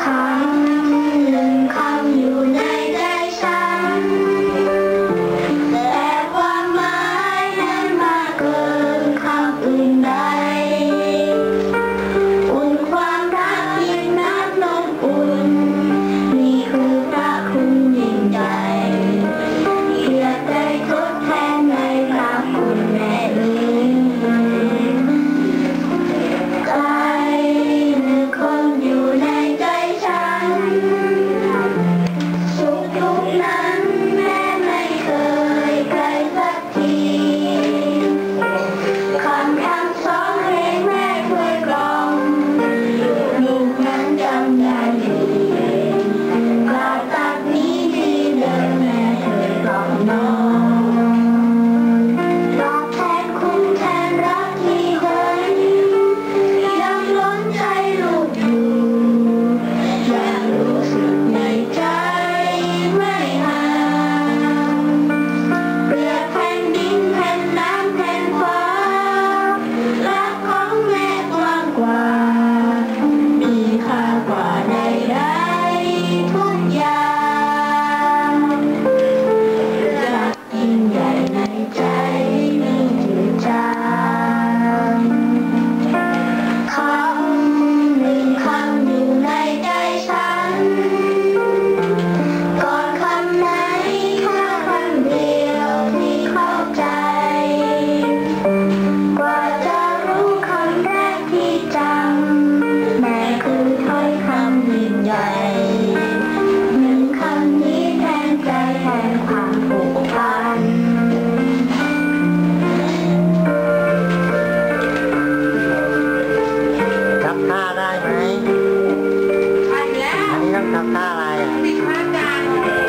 high. อะไรอะ เป็นพราจ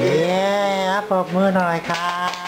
เย้ปรบมือหน่อยครับ